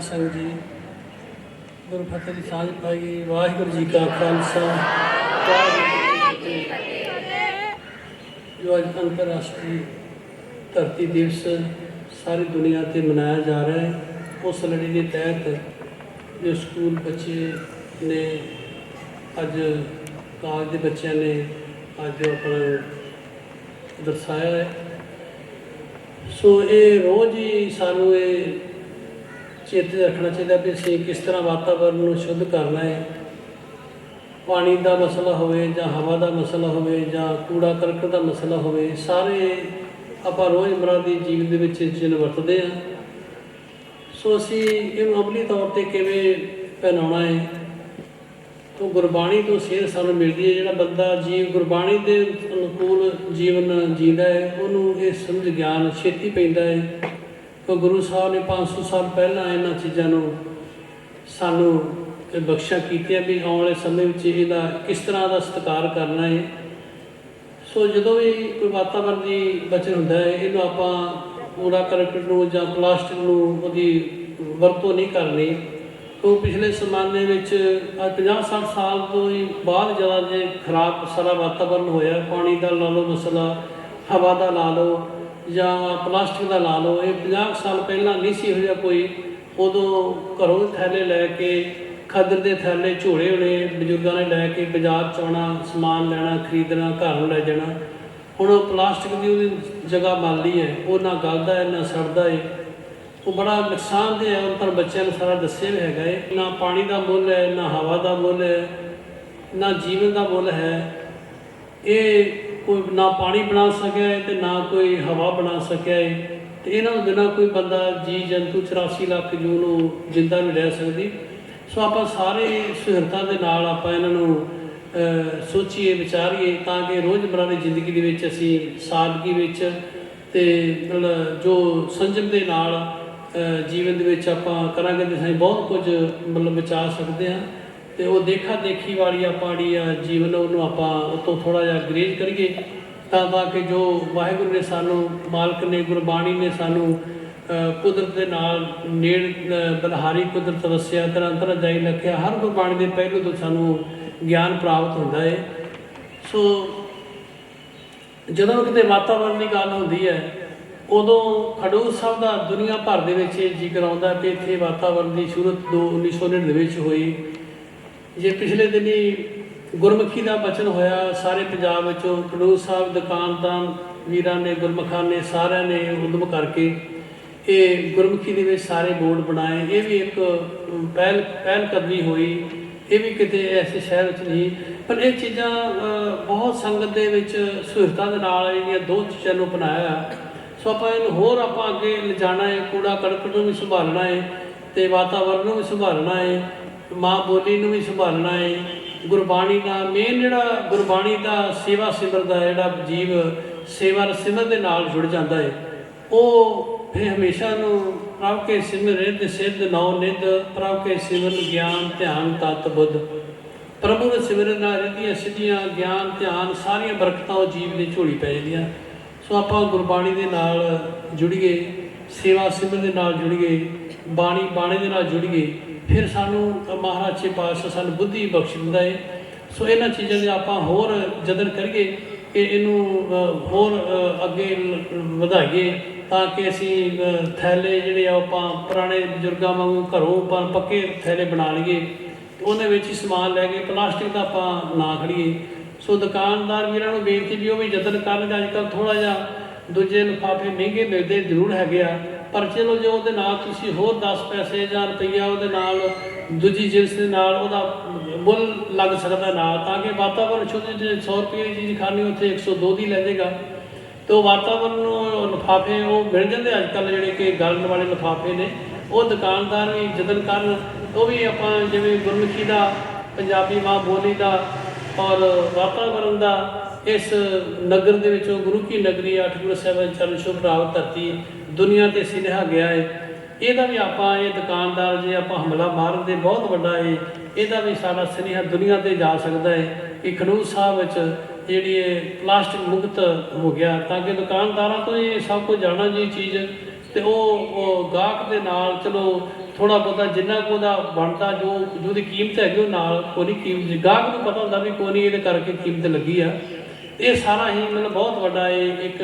ਸਿੰਘ ਜੀ। ਗੁਰੂ ਫਤਿਹ ਦੀ ਸਾਂਝ ਪਾਈ। ਵਾਹਿਗੁਰੂ ਜੀ ਕਾ ਖਾਲਸਾ। ਵਾਹਿਗੁਰੂ ਜੀ ਕੀ ਫਤਿਹ ਜੋ ਅੱਜ ਅੰਤਰਰਾਸ਼ਟਰੀ ਧਰਤੀ ਦਿਵਸ ਸਾਰੀ ਦੁਨੀਆ ਤੇ ਮਨਾਇਆ ਜਾ ਰਿਹਾ ਹੈ, ਉਸ ਲੜੀ ਦੇ ਤਹਿਤ ਜੋ ਸਕੂਲ ਬੱਚੇ ਨੇ, ਅੱਜ ਕਾਲਜ ਦੇ ਬੱਚਿਆਂ ਨੇ ਅੱਜ ਆਪਣਾ ਦਰਸਾਇਆ ਹੈ। ਸੋ ਇਹ ਰੋਜ਼ ਹੀ ਸਾਨੂੰ ਇਹ ਚੇਤੇ ਰੱਖਣਾ ਚਾਹੀਦਾ ਵੀ ਅਸੀਂ ਕਿਸ ਤਰ੍ਹਾਂ ਵਾਤਾਵਰਣ ਨੂੰ ਸ਼ੁੱਧ ਕਰਨਾ ਹੈ। ਪਾਣੀ ਦਾ ਮਸਲਾ ਹੋਵੇ ਜਾਂ ਹਵਾ ਦਾ ਮਸਲਾ ਹੋਵੇ ਜਾਂ ਕੂੜਾ ਕਰਕਟ ਦਾ ਮਸਲਾ ਹੋਵੇ, ਸਾਰੇ ਆਪਾਂ ਰੋਜ਼ਮਰਾ ਦੀ ਜੀਵਨ ਦੇ ਵਿੱਚ ਇਹ ਵਰਤਦੇ ਹਾਂ। ਸੋ ਅਸੀਂ ਇਹਨੂੰ ਅਮਲੀ ਤੌਰ ਤੇ ਕਿਵੇਂ ਪਹਿਨਾਉਣਾ ਹੈ? ਤੋਂ ਗੁਰਬਾਣੀ ਤੋਂ ਸੇਧ ਸਾਨੂੰ ਮਿਲਦੀ ਹੈ, ਜਿਹੜਾ ਬੰਦਾ ਜੀਵ ਗੁਰਬਾਣੀ ਦੇ ਅਨੁਕੂਲ ਜੀਵਨ ਜੀਂਦਾ ਹੈ, ਉਹਨੂੰ ਇਹ ਸਮਝ, ਗਿਆਨ, ਛੇਤੀ ਪੈਂਦਾ ਹੈ। ਕਿ ਗੁਰੂ ਸਾਹਿਬ ਨੇ 500 ਸਾਲ ਪਹਿਲਾਂ ਇਹਨਾਂ ਚੀਜ਼ਾਂ ਨੂੰ ਸਾਨੂੰ ਇਹ ਬਖਸ਼ਾ ਕੀਤੀਆਂ ਵੀ ਆਉਣ ਵਾਲੇ ਸਮੇਂ ਵਿੱਚ ਇਹਦਾ ਕਿਸ ਤਰ੍ਹਾਂ ਦਾ ਸਤਿਕਾਰ ਕਰਨਾ ਹੈ। ਸੋ ਜਦੋਂ ਵੀ ਕੋਈ ਵਾਤਾਵਰਣ ਦੀ ਬਚਨ ਹੁੰਦਾ ਹੈ, ਇਹਨੂੰ ਆਪਾਂ ਕੂੜਾ ਕਰਕਟ ਨੂੰ ਜਾਂ ਪਲਾਸਟਿਕ ਨੂੰ ਉਹਦੀ ਵਰਤੋਂ ਨਹੀਂ ਕਰਨੀ। ਉਹ ਪਿਛਲੇ ਜ਼ਮਾਨੇ ਵਿੱਚ ਅੱਜ 50 60 ਸਾਲ ਤੋਂ ਹੀ ਬਾਅਦ ਜ਼ਿਆਦਾ ਜੇ ਖਰਾਬ, ਸਾਰਾ ਵਾਤਾਵਰਣ ਹੋਇਆ, ਪਾਣੀ ਦਾ ਲਾ ਲਓ ਮਸਲਾ, ਹਵਾ ਦਾ ਲਾ ਲਓ ਜਾਂ ਪਲਾਸਟਿਕ ਦਾ ਲਾ ਲਓ, ਇਹ 50 ਸਾਲ ਪਹਿਲਾਂ ਨਹੀਂ ਸੀ ਹੋਇਆ ਕੋਈ। ਉਦੋਂ ਘਰੋਂ ਥੈਲੇ ਲੈ ਕੇ, ਖੱਦਰ ਦੇ ਥੈਲੇ ਝੋਲੇ ਹੋਣੇ, ਬਜ਼ੁਰਗਾਂ ਨੇ ਲੈ ਕੇ ਬਾਜ਼ਾਰ ਚ ਆਉਣਾ, ਸਮਾਨ ਲੈਣਾ, ਖਰੀਦਣਾ, ਘਰ ਨੂੰ ਲੈ ਜਾਣਾ। ਹੁਣ ਉਹ ਪਲਾਸਟਿਕ ਦੀ ਉਹਦੀ ਜਗ੍ਹਾ ਮੰਨ ਲਈ ਹੈ, ਉਹ ਨਾ ਗਲਦਾ ਹੈ, ਨਾ ਸੜਦਾ ਹੈ ਉਹ ਬੜਾ ਨੁਕਸਾਨ ਨੁਕਸਾਨਦੇਹ ਹੈ, ਉਹ ਪਰ ਬੱਚਿਆਂ ਨੂੰ ਸਾਰਾ ਦੱਸਿਆ ਵੀ ਹੈਗਾ ਹੈ ਨਾ ਪਾਣੀ ਦਾ ਮੁੱਲ ਹੈ, ਨਾ ਹਵਾ ਦਾ ਮੁੱਲ ਹੈ, ਨਾ ਜੀਵਨ ਦਾ ਮੁੱਲ ਹੈ। ਇਹ ਕੋਈ ਨਾ ਪਾਣੀ ਬਣਾ ਸਕਿਆ ਹੈ ਤੇ ਨਾ ਕੋਈ ਹਵਾ ਬਣਾ ਸਕਿਆ ਹੈ। ਤੇ ਇਹਨਾਂ ਨੂੰ ਬਿਨਾਂ ਕੋਈ ਬੰਦਾ ਜੀ ਜੰਤੂ 84 ਲੱਖ ਜੂ ਨੂੰ ਜਿੰਦਾ ਨਹੀਂ ਰਹਿ ਸਕਦੀ। ਸੋ ਆਪਾਂ ਸਾਰੇ ਸੁਹਿਰਤਾ ਦੇ ਨਾਲ ਆਪਾਂ ਇਹਨਾਂ ਨੂੰ ਸੋਚੀਏ, ਵਿਚਾਰੀਏ ਤਾਂ ਕਿ ਰੋਜ਼ਮਰਰਾ ਦੀ ਜ਼ਿੰਦਗੀ ਦੇ ਵਿੱਚ ਅਸੀਂ ਸਾਦਗੀ ਵਿੱਚ ਤੇ ਮਤਲਬ ਜੋ ਸੰਜਮ ਦੇ ਨਾਲ ਜੀਵਨ ਦੇ ਵਿੱਚ ਆਪਾਂ ਕਰਾਂਗੇ ਤੇ ਅਸੀਂ ਬਹੁਤ ਕੁਝ ਮਤਲਬ ਬਚਾ ਸਕਦੇ ਹਾਂ। ਤੇ ਉਹ ਦੇਖਾ ਦੇਖੀ ਵਾਲੀ ਆਪਾਂ ਜਿਹੜੀ ਆ ਜੀਵਨ ਉਹਨੂੰ ਆਪਾਂ ਉਤੋਂ ਥੋੜਾ ਜਿਹਾ ਗਰੇਜ ਕਰੀਏ ਤਾਂ ਤਾਂ ਕਿ ਜੋ ਵਾਹਿਗੁਰੂ ਨੇ ਸਾਨੂੰ ਮਾਲਕ ਨੇ ਗੁਰਬਾਣੀ ਨੇ ਸਾਨੂੰ ਕੁਦਰਤ ਦੇ ਨਾਲ ਨੇੜ ਅਹ, ਬਲਹਾਰੀ ਕੁਦਰਤ ਵਸਿਆ ਤਰ੍ਹਾਂ ਤਰ੍ਹਾਂ ਜਾਈ ਲਖਿਆ ਹਰ ਗੁਰਬਾਣੀ ਦੇ ਪਹਿਲੂ ਤੋਂ ਸਾਨੂੰ ਗਿਆਨ ਪ੍ਰਾਪਤ ਹੁੰਦਾ ਹੈ ਸੋ ਜਦੋਂ ਕਿਤੇ ਵਾਤਾਵਰਣ ਦੀ ਗੱਲ ਹੁੰਦੀ ਹੈ ਉਦੋਂ ਖਡੂਰ ਸਾਹਿਬ ਦਾ ਦੁਨੀਆ ਭਰ ਦੇ ਵਿੱਚ ਇਹ ਜ਼ਿਕਰ ਆਉਂਦਾ ਕਿ ਇੱਥੇ ਵਾਤਾਵਰਣ ਦੀ ਸ਼ੁਰੂਤ ਦੋ 1999 ਵਿੱਚ ਹੋਈ। ਜੇ ਪਿਛਲੇ ਦਿਨੀ ਗੁਰਮੁਖੀ ਦਾ ਬਚਨ ਹੋਇਆ, ਸਾਰੇ ਪੰਜਾਬ ਵਿੱਚੋਂ ਖਡੂਰ ਸਾਹਿਬ ਦੁਕਾਨਦਾਰ ਵੀਰਾਂ ਨੇ, ਗੁਰਮਖਾਂ ਨੇ, ਸਾਰਿਆਂ ਨੇ ਉਦਮ ਕਰਕੇ ਇਹ ਗੁਰਮੁਖੀ ਦੇ ਵਿੱਚ ਸਾਰੇ ਬੋਰਡ ਬਣਾਏ। ਇਹ ਵੀ ਇੱਕ ਪਹਿਲ ਪਹਿਲ ਕਦਮੀ ਹੋਈ। ਇਹ ਵੀ ਕਿਤੇ ਐਸੇ ਸ਼ਹਿਰ ਵਿੱਚ ਨਹੀਂ। ਪਰ ਇਹ ਚੀਜ਼ਾਂ ਬਹੁਤ ਸੰਗਤ ਦੇ ਵਿੱਚ ਸੁਹਿਰਤਾ ਦੇ ਨਾਲ ਜਿਹੜੀਆਂ ਦੋ ਚੀਜ਼ਾਂ ਨੂੰ ਅਪਣਾਇਆ। ਸੋ ਆਪਾਂ ਇਹਨੂੰ ਹੋਰ ਆਪਾਂ ਅੱਗੇ ਲਿਜਾਣਾ ਹੈ ਕੂੜਾ ਕਰਕਟ ਨੂੰ ਵੀ ਸੰਭਾਲਣਾ ਹੈ ਤੇ ਵਾਤਾਵਰਨ ਨੂੰ ਵੀ ਸੰਭਾਲਣਾ ਹੈ। ਮਾਂ ਬੋਲੀ ਨੂੰ ਵੀ ਸੰਭਾਲਣਾ ਹੈ ਗੁਰਬਾਣੀ ਦਾ ਮੇਨ ਜਿਹੜਾ ਗੁਰਬਾਣੀ ਦਾ ਸੇਵਾ ਸਿਮਰ ਦਾ ਜਿਹੜਾ ਜੀਵ ਸੇਵਾ ਸਿਮਰ ਦੇ ਨਾਲ ਜੁੜ ਜਾਂਦਾ ਹੈ ਉਹ ਫਿਰ ਹਮੇਸ਼ਾ ਨੂੰ ਪ੍ਰਭ ਕੇ ਸਿਮਰ ਤੇ ਸਿੱਧ ਨੌ ਨਿਧ, ਪ੍ਰਭ ਕੇ ਸਿਮਰਨ ਗਿਆਨ ਧਿਆਨ ਤਤ ਬੁੱਧ। ਪ੍ਰਭੂ ਦੇ ਸਿਮਰਨ ਨਾਲ ਰਹਿੰਦੀਆਂ ਸਿੱਧੀਆਂ ਗਿਆਨ ਧਿਆਨ ਸਾਰੀਆਂ ਬਰਕਤਾਂ ਉਹ ਜੀਵ ਦੀ ਝੋਲੀ ਪੈ ਜਾਂਦੀਆਂ। ਸੋ ਆਪਾਂ ਗੁਰਬਾਣੀ ਦੇ ਨਾਲ ਜੁੜੀਏ, ਸੇਵਾ ਸਿਮਰ ਦੇ ਨਾਲ ਜੁੜੀਏ, ਬਾਣੀ ਬਾਣੇ ਦੇ ਨਾਲ ਜੁੜੀਏ। ਫਿਰ ਸਾਨੂੰ ਮਹਾਰਾਜ ਜੀ ਪਾਤਸ਼ਾਹ ਸਾਨੂੰ ਬੁੱਧੀ ਬਖਸ਼ ਦਿੰਦਾ ਹੈ ਸੋ ਇਹਨਾਂ ਚੀਜ਼ਾਂ ਦੇ ਆਪਾਂ ਹੋਰ ਜਤਨ ਕਰੀਏ ਕਿ ਇਹਨੂੰ ਹੋਰ ਅੱਗੇ ਵਧਾਈਏ ਤਾਂ ਕਿ ਅਸੀਂ ਥੈਲੇ ਜਿਹੜੇ ਆ ਆਪਾਂ ਪੁਰਾਣੇ ਬਜ਼ੁਰਗਾਂ ਵਾਂਗੂ ਘਰੋਂ ਆਪਾਂ ਪੱਕੇ ਥੈਲੇ ਬਣਾ ਲਈਏ। ਉਹਦੇ ਵਿੱਚ ਹੀ ਸਮਾਨ ਲੈ ਕੇ ਪਲਾਸਟਿਕ ਦਾ ਆਪਾਂ ਨਾ ਖੜੀਏ ਸੋ ਦੁਕਾਨਦਾਰ ਵੀਰਾਂ ਨੂੰ ਬੇਨਤੀ ਵੀ ਉਹ ਵੀ ਯਤਨ ਕਰਨ, ਅੱਜ ਕੱਲ੍ਹ ਥੋੜਾ ਜਿਹਾ ਦੂਜੇ ਲਿਫਾਫੇ ਮਹਿੰਗੇ ਮਿਲਦੇ ਜ਼ਰੂਰ ਹੈਗੇ ਆ। ਪਰ ਚਲੋ ਜੇ ਉਹਦੇ ਨਾਲ ਤੁਸੀਂ ਹੋਰ 10 ਪੈਸੇ ਜਾਂ ਰੁਪਈਆ ਉਹਦੇ ਨਾਲ, ਦੂਜੀ ਜਿੰਸ ਦੇ ਨਾਲ ਉਹਦਾ ਮੁੱਲ ਲੱਗ ਸਕਦਾ ਨਾਲ ਤਾਂ ਕਿ ਵਾਤਾਵਰਣ ਸ਼ੁੱਧ ਜੇ 100 ਰੁਪਏ ਦੀ ਚੀਜ਼ ਖਾਣੀ, ਉੱਥੇ 102 ਦੀ ਲੈ ਜਾਏਗਾ। ਤੇ ਉਹ ਵਾਤਾਵਰਣ ਨੂੰ ਲਿਫਾਫੇ, ਉਹ ਮਿਲ ਜਾਂਦੇ ਅੱਜ ਕੱਲ੍ਹ ਜਿਹੜੇ ਕਿ ਗਲਣ ਵਾਲੇ ਲਿਫਾਫੇ ਨੇ, ਉਹ ਦੁਕਾਨਦਾਰ ਵੀ ਯਤਨ ਕਰਨ, ਉਹ ਵੀ ਆਪਾਂ ਜਿਵੇਂ ਗੁਰਮੁਖੀ ਦਾ, ਪੰਜਾਬੀ ਮਾਂ ਬੋਲੀ ਦਾ ਔਰ ਵਾਤਾਵਰਣ ਦਾ ਇਸ ਨਗਰ ਦੇ ਵਿੱਚ ਉਹ ਗੁਰੂ ਕੀ ਨਗਰੀ ਅੱਠ ਗੁਰੂ ਸਾਹਿਬਾਨ ਚਰਨ ਸ਼ੁਭ ਰਾਵ ਧਰਤੀ ਦੁਨੀਆ ਤੇ ਸਿਨੇਹਾ ਗਿਆ ਹੈ ਇਹਦਾ ਵੀ ਆਪਾਂ ਇਹ ਦੁਕਾਨਦਾਰ ਜੇ ਆਪਾਂ ਹਮਲਾ ਮਾਰਨ ਦੇ ਬਹੁਤ ਵੱਡਾ ਹੈ ਇਹਦਾ ਵੀ ਸਾਡਾ ਸੁਨੇਹਾ ਦੁਨੀਆ ਤੇ ਜਾ ਸਕਦਾ ਹੈ ਕਿ ਖਡੂਰ ਸਾਹਿਬ ਵਿੱਚ ਜਿਹੜੀ ਇਹ ਪਲਾਸਟਿਕ ਮੁਕਤ ਹੋ ਗਿਆ, ਤਾਂ ਕਿ ਦੁਕਾਨਦਾਰਾਂ ਤੋਂ ਇਹ ਸਭ ਕੁਝ ਜਾਣਾ ਜੀ ਚੀਜ਼, ਤੇ ਉਹ ਉਹ ਗਾਹਕ ਦੇ ਨਾਲ, ਚਲੋ ਥੋੜਾ ਬਹੁਤਾ ਜਿੰਨਾ ਕੁ ਉਹਦਾ ਬਣਦਾ, ਜੋ ਜਿਹਦੀ ਕੀਮਤ ਹੈਗੀ ਉਹ ਨਾਲ, ਕੋਈ ਕੀਮਤ, ਗਾਹਕ ਨੂੰ ਪਤਾ ਹੁੰਦਾ ਵੀ ਕੋਈ ਨਹੀਂ ਇਹਦੇ ਕਰਕੇ ਕੀਮਤ ਲੱਗੀ ਆ। ਇਹ ਸਾਰਾ ਹੀ ਮਤਲਬ ਬਹੁਤ ਵੱਡਾ ਇਹ ਇੱਕ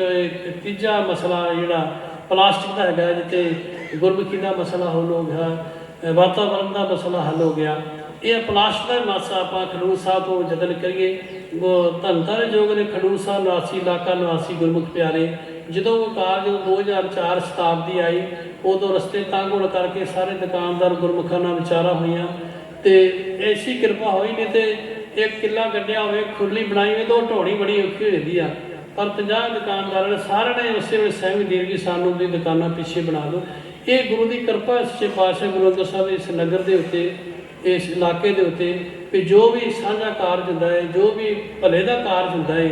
ਤੀਜਾ ਮਸਲਾ ਜਿਹੜਾ ਪਲਾਸਟਿਕ ਦਾ ਹੈਗਾ ਜਿੱਤੇ ਗੁਰਮੁਖੀ ਦਾ ਮਸਲਾ ਹੱਲ ਹੋ ਗਿਆ ਅ, ਵਾਤਾਵਰਣ ਦਾ ਮਸਲਾ ਹੱਲ ਹੋ ਗਿਆ। ਇਹ ਪਲਾਸਟਿਕ ਦਾ ਮਸਲਾ ਆਪਾਂ ਖਡੂਰ ਸਾਹਿਬ ਤੋਂ ਜਦਨ ਕਰੀਏ। ਉਹ ਧੰਨ ਧੰਨ ਜੋਗ ਨੇ ਖਡੂਰ ਸਾਹਿਬ ਨਿਵਾਸੀ ਇਲਾਕਾ ਨਿਵਾਸੀ ਗੁਰਮੁਖ ਪਿਆਰੇ ਜਦੋਂ ਉਹ ਕਾਰ ਜਦੋਂ 2004 ਸ਼ਤਾਬਦੀ ਆਈ ਉਦੋਂ ਰਸਤੇ ਤੰਗ ਹੋਣ ਕਰਕੇ ਸਾਰੇ ਦੁਕਾਨਦਾਰ ਗੁਰਮੁਖਾਂ ਨਾਲ ਵਿਚਾਰਾ ਹੋਈਆਂ। ਤੇ ਐਸੀ ਕਿਰਪਾ ਹੋਈ ਨਹੀਂ ਤੇ ਇੱਕ ਕਿੱਲਾ ਕੱਢਿਆ ਹੋਵੇ, ਖੁਰਲੀ ਬਣਾਈ ਹੋਵੇ, ਤਾਂ ਉਹ ਢੋਣੀ ਬੜੀ ਔਖੀ ਹੋ ਜਾਂਦੀ ਆ। ਪਰ 50 ਦੁਕਾਨਦਾਰਾਂ ਨੇ ਸਾਰਿਆਂ ਨੇ ਉਸੇ ਵੇਲੇ ਸਹਿਮਤ ਦੇ ਵੀ ਸਾਨੂੰ ਵੀ ਦੁਕਾਨਾਂ ਪਿੱਛੇ ਬਣਾ ਦਿਓ। ਇਹ ਗੁਰੂ ਦੀ ਕਿਰਪਾ ਸੱਚੇ ਪਾਤਸ਼ਾਹ ਗੁਰੂ ਅੰਗਦ ਸਾਹਿਬ ਇਸ ਨਗਰ ਦੇ ਉੱਤੇ, ਇਸ ਇਲਾਕੇ ਦੇ ਉੱਤੇ, ਵੀ ਜੋ ਵੀ ਸਾਂਝਾ ਕਾਰਜ ਹੁੰਦਾ ਹੈ, ਜੋ ਵੀ ਭਲੇ ਦਾ ਕਾਰਜ ਹੁੰਦਾ ਹੈ,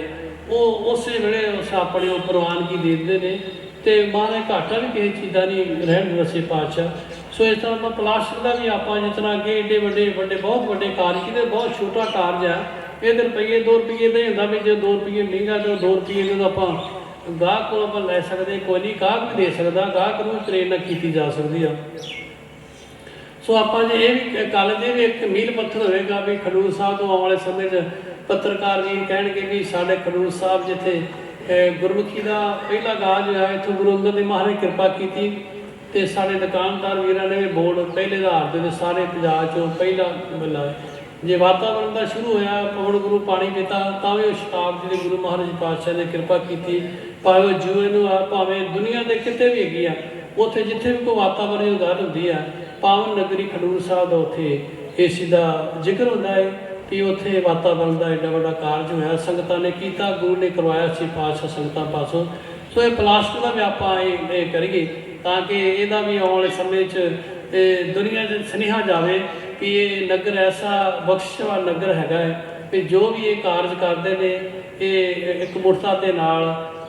ਉਹ ਉਸੇ ਵੇਲੇ ਉਸ ਆਪਣੇ ਉਹ ਪ੍ਰਵਾਨਗੀ ਦੇ ਦਿੰਦੇ ਨੇ। ਤੇ ਮਾਰੇ ਘਾਟਾ ਵੀ ਕਿਸੇ ਚੀਜ਼ਾਂ ਨਹੀਂ ਰਹਿਣ ਦਸੇ ਪਾਤਸ਼ਾਹ। ਸੋ ਇਸ ਤਰ੍ਹਾਂ ਆਪਾਂ ਪਲਾਸਟਿਕ ਦਾ ਵੀ ਆਪਾਂ ਜਿਸ ਤਰ੍ਹਾਂ ਕਿ ਏਡੇ ਵੱਡੇ ਵੱਡੇ, ਬਹੁਤ ਵੱਡੇ ਕਾਰਜ ਕਿਤੇ ਬਹੁਤ ਛੋਟਾ ਕਾਰਜ ਆ ਇਹਦੇ ਰੁਪਈਏ 2 ਰੁਪਈਏ ਦਾ ਹੁੰਦਾ ਵੀ ਜੇ 2 ਰੁਪਈਏ ਮਹਿੰਗਾ ਤੇ 2 ਰੁਪਈਏ ਜਦੋਂ ਆਪਾਂ ਗਾਹਕ ਕੋਲ ਆਪਾਂ ਲੈ ਸਕਦੇ ਕੋਈ ਨਹੀਂ ਗਾਹਕ ਵੀ ਦੇ ਸਕਦਾ। ਗਾਹਕ ਨੂੰ ਪ੍ਰੇਰਨਾ ਕੀਤੀ ਜਾ ਸਕਦੀ ਆ। ਸੋ ਆਪਾਂ ਜੇ ਇਹ ਵੀ ਗੱਲ ਦੇ ਵੀ ਇੱਕ ਮੀਲ ਪੱਥਰ ਹੋਏਗਾ ਵੀ ਖਡੂਰ ਸਾਹਿਬ ਤੋਂ ਆਉਣ ਵਾਲੇ ਸਮੇਂ 'ਚ ਪੱਤਰਕਾਰ ਜੀ ਕਹਿਣਗੇ ਵੀ ਸਾਡੇ ਖਡੂਰ ਸਾਹਿਬ ਜਿੱਥੇ ਗੁਰਮੁਖੀ ਦਾ ਪਹਿਲਾ ਗਾਜ ਹੋਇਆ ਇੱਥੋਂ ਗੁਰੂ ਅੰਗਦ ਦੇ ਮਹਾਰਾਜ ਨੇ ਕਿਰਪਾ ਕੀਤੀ। ਤੇ ਸਾਡੇ ਦੁਕਾਨਦਾਰ ਵੀਰਾਂ ਨੇ ਵੀ ਬੋਰਡ ਪਹਿਲੇ ਆਧਾਰ ਦੇ ਉੱਤੇ ਸਾਰੇ ਪੰਜਾਬ 'ਚੋਂ ਪਹਿਲਾ ਮਿਲਾ ਜੇ ਵਾਤਾਵਰਣ ਦਾ ਸ਼ੁਰੂ ਹੋਇਆ, ਪਵਨ ਗੁਰੂ ਪਾਣੀ ਪੀਤਾ, ਤਾਂ ਵੀ ਉਹ ਸ਼ਤਾਬਦੀ ਦੇ ਗੁਰੂ ਮਹਾਰਾਜ ਪਾਤਸ਼ਾਹ ਨੇ ਕਿਰਪਾ ਕੀਤੀ। ਭਾਵੇਂ ਉਹ ਜੂਏ ਨੂੰ ਆ, ਭਾਵੇਂ ਦੁਨੀਆ ਦੇ ਕਿਤੇ ਵੀ ਹੈਗੀ ਆ, ਉੱਥੇ ਜਿੱਥੇ ਵੀ ਕੋਈ ਵਾਤਾਵਰਣ ਦੀ ਗੱਲ ਹੁੰਦੀ ਆ, ਪਾਵਨ ਨਗਰੀ ਖਡੂਰ ਸਾਹਿਬ ਦਾ ਉੱਥੇ ਏਸੀ ਦਾ ਜ਼ਿਕਰ ਹੁੰਦਾ ਹੈ ਕਿ ਉੱਥੇ ਵਾਤਾਵਰਣ ਦਾ ਐਡਾ ਵੱਡਾ ਕਾਰਜ ਹੋਇਆ। ਸੰਗਤਾਂ ਨੇ ਕੀਤਾ, ਗੁਰੂ ਨੇ ਕਰਵਾਇਆ ਸੀ ਪਾਤਸ਼ਾਹ ਸੰਗਤਾਂ ਪਾਸੋਂ। ਸੋ ਇਹ ਪਲਾਸਟਿਕ ਦਾ ਵੀ ਆਪਾਂ ਇਹ ਕਰੀਏ। ਤਾਂ ਕਿ ਇਹਦਾ ਵੀ ਆਉਣ ਵਾਲੇ ਸਮੇਂ 'ਚ ਇਹ ਦੁਨੀਆ 'ਚ ਸੁਨੇਹਾ ਜਾਵੇ ਕਿ ਇਹ ਨਗਰ ਐਸਾ ਬਖਸ਼ਿਸ਼ ਵਾਲਾ ਨਗਰ ਹੈਗਾ ਹੈ ਕਿ ਜੋ ਵੀ ਇਹ ਕਾਰਜ ਕਰਦੇ ਨੇ, ਇਹ ਇੱਕ ਮੁਰਤਾ ਦੇ ਨਾਲ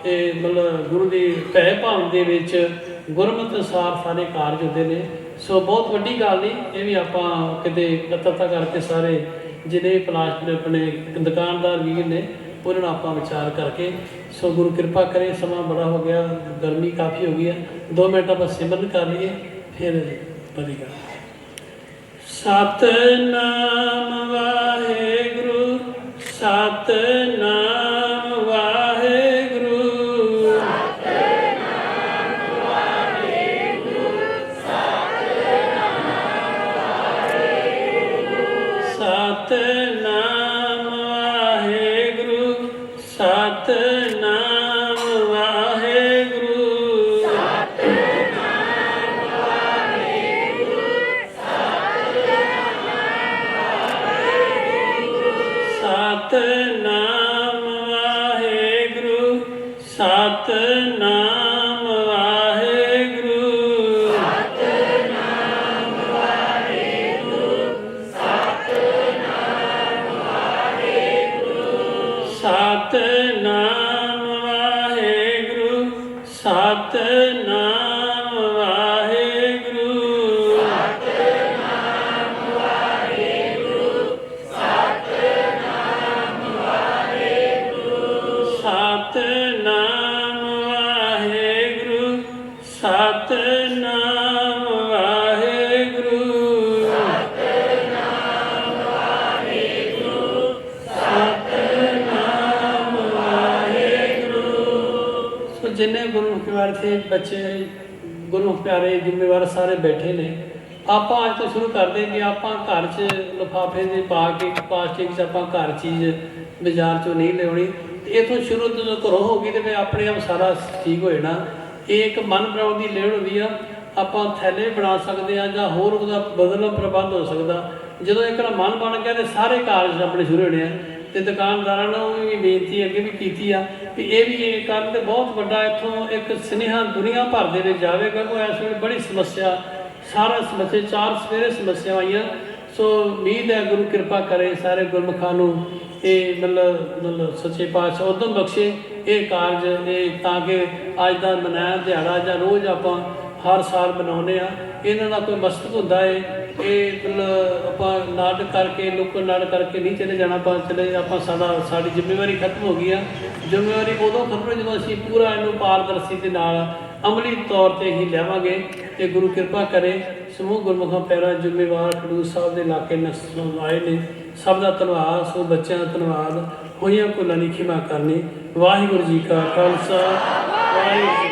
ਇਹ ਮਤਲਬ ਗੁਰੂ ਦੀ ਭੈ ਭਾਵ ਦੇ ਵਿੱਚ ਗੁਰਮਤਿ ਅਨੁਸਾਰ ਸਾਰੇ ਕਾਰਜ ਹੁੰਦੇ ਨੇ। ਸੋ ਬਹੁਤ ਵੱਡੀ ਗੱਲ ਨਹੀਂ ਇਹ ਵੀ ਆਪਾਂ ਕਿਤੇ ਇਕੱਤਰਤਾ ਕਰਕੇ ਸਾਰੇ ਜਿਹਦੇ ਪਲਾਸਟਿਕ ਆਪਣੇ ਦੁਕਾਨਦਾਰ ਵੀਰ ਨੇ, ਉਹਨਾਂ ਨੂੰ ਆਪਾਂ ਵਿਚਾਰ ਕਰਕੇ, ਸੋ ਗੁਰੂ ਕਿਰਪਾ ਕਰੇ, ਸਮਾਂ ਬੜਾ ਹੋ ਗਿਆ, ਗਰਮੀ ਕਾਫੀ ਹੋ ਗਈ ਹੈ। दो मिनट आप सिमरन कर लिए, फिर बनेगा सतनाम वाहे गुरु सत नाम वाहे गुरु सत नाम ਸਤਨਾਮ ਵਾਹਿਗੁਰੂ। ਸਤਨਾਮ ਵਾਹਿਗੁਰੂ। ਸਤਨਾਮ ਵਾਹਿਗੁਰੂ। ਸਤਨਾਮ ਵਾਹਿਗੁਰੂ। ਸਤਨਾਮ ਗੁਰੂ ਪਿਆਰੇ ਬੱਚੇ, ਗੁਰੂ ਪਿਆਰੇ, ਜ਼ਿੰਮੇਵਾਰ ਸਾਰੇ ਬੈਠੇ ਨੇ। ਆਪਾਂ ਅੱਜ ਤੋਂ ਸ਼ੁਰੂ ਕਰਦੇ ਕਿ ਆਪਾਂ ਘਰ 'ਚ ਲਿਫਾਫੇ ਦੇ ਪਾ ਕੇ, ਪਲਾਸਟਿਕ 'ਚ ਆਪਾਂ ਘਰ ਚੀਜ਼ ਬਾਜ਼ਾਰ 'ਚੋਂ ਨਹੀਂ ਲਿਆਉਣੀ। ਤੇ ਇਥੋਂ ਸ਼ੁਰੂ ਤੋਂ ਘਰੋਂ ਹੋ ਗਈ ਤੇ ਫਿਰ ਆਪਣੇ ਆਪ ਸਾਰਾ ਠੀਕ ਹੋ ਜਾਣਾ। ਇਹ ਇੱਕ ਮਨ ਬਣਾਉਣ ਦੀ ਲੇੜ ਹੁੰਦੀ ਆ। ਆਪਾਂ ਥੈਲੇ ਬਣਾ ਸਕਦੇ ਆ ਜਾਂ ਹੋਰ ਉਹਦਾ ਬਦਲਣ ਪ੍ਰਬੰਧ ਹੋ ਸਕਦਾ। ਜਦੋਂ ਇੱਕ ਮਨ ਬਣ ਗਿਆ ਤੇ ਸਾਰੇ ਕਾਰਜ ਆਪਣੇ ਸ਼ੁਰੂ ਹੋਣੇ ਆ। ਤੇ ਦੁਕਾਨਦਾਰਾਂ ਨੂੰ ਵੀ ਬੇਨਤੀ ਅੱਗੇ ਵੀ ਕੀਤੀ ਆ ਵੀ ਇਹ ਵੀ ਇਹ ਕਰਨ ਤੇ ਬਹੁਤ ਵੱਡਾ ਇੱਥੋਂ ਇੱਕ ਸੁਨੇਹਾ ਦੁਨੀਆ ਭਰ ਦੇ ਵਿੱਚ ਜਾਵੇਗਾ। ਕਿਉਂਕਿ ਇਸ ਵੇਲੇ ਬੜੀ ਸਮੱਸਿਆ, ਸਾਰਾ ਸਮੱਸਿਆ, ਚਾਰ ਸਵੇਰੇ ਸਮੱਸਿਆ ਆਈਆਂ। ਸੋ ਉਮੀਦ ਹੈ ਗੁਰੂ ਕਿਰਪਾ ਕਰੇ ਸਾਰੇ ਗੁਰਮੁਖਾਂ ਨੂੰ ਇਹ ਮਤਲਬ ਮਤਲਬ ਸੱਚੇ ਪਾਤਸ਼ਾਹ ਉਦਮ ਬਖਸ਼ੇ, ਇਹ ਕਾਰਜ, ਇਹ ਤਾਂ ਕਿ ਅੱਜ ਦਾ ਮਨਾਇਆ ਦਿਹਾੜਾ ਜਾਂ ਰੋਜ਼ ਆਪਾਂ ਹਰ ਸਾਲ ਮਨਾਉਂਦੇ ਆ ਇਹਨਾਂ ਦਾ ਕੋਈ ਮਸਤਕ ਹੁੰਦਾ ਹੈ ਇਹ ਮਤਲਬ ਆਪਾਂ ਨਾਟਕ ਕਰਕੇ, ਲੋਕਾਂ ਨਾਟਕ ਕਰਕੇ ਨਹੀਂ ਚਲੇ ਜਾਣਾ, ਆਪਾਂ ਚਲੇ, ਆਪਾਂ ਸਾਡਾ, ਸਾਡੀ ਜ਼ਿੰਮੇਵਾਰੀ ਖਤਮ ਹੋ ਗਈ ਆ। ਜ਼ਿੰਮੇਵਾਰੀ ਉਦੋਂ ਖਤਮ ਜਦੋਂ ਅਸੀਂ ਪੂਰਾ ਇਹਨੂੰ ਪਾਰਦਰਸ਼ੀ ਦੇ ਨਾਲ ਅਮਲੀ ਤੌਰ ਤੇ ਹੀ ਲਿਆਵਾਂਗੇ ਤੇ ਗੁਰੂ ਕਿਰਪਾ ਕਰੇ, ਸਮੂਹ ਗੁਰਮੁਖਾਂ ਪੈਰਾ ਜ਼ਿੰਮੇਵਾਰ ਖਡੂਰ ਸਾਹਿਬ ਦੇ ਇਲਾਕੇ ਨਸਲੋਂ ਆਏ ਨੇ। ਸਭ ਦਾ ਧੰਨਵਾਦ, ਸੋ ਬੱਚਿਆਂ ਦਾ ਧੰਨਵਾਦ। ਹੋਈਆਂ ਭੁੱਲਾਂ ਦੀ ਖਿਮਾ ਕਰਨੀ। ਵਾਹਿਗੁਰੂ ਜੀ ਕਾ ਖਾਲਸਾ, ਵਾਹਿਗੁਰੂ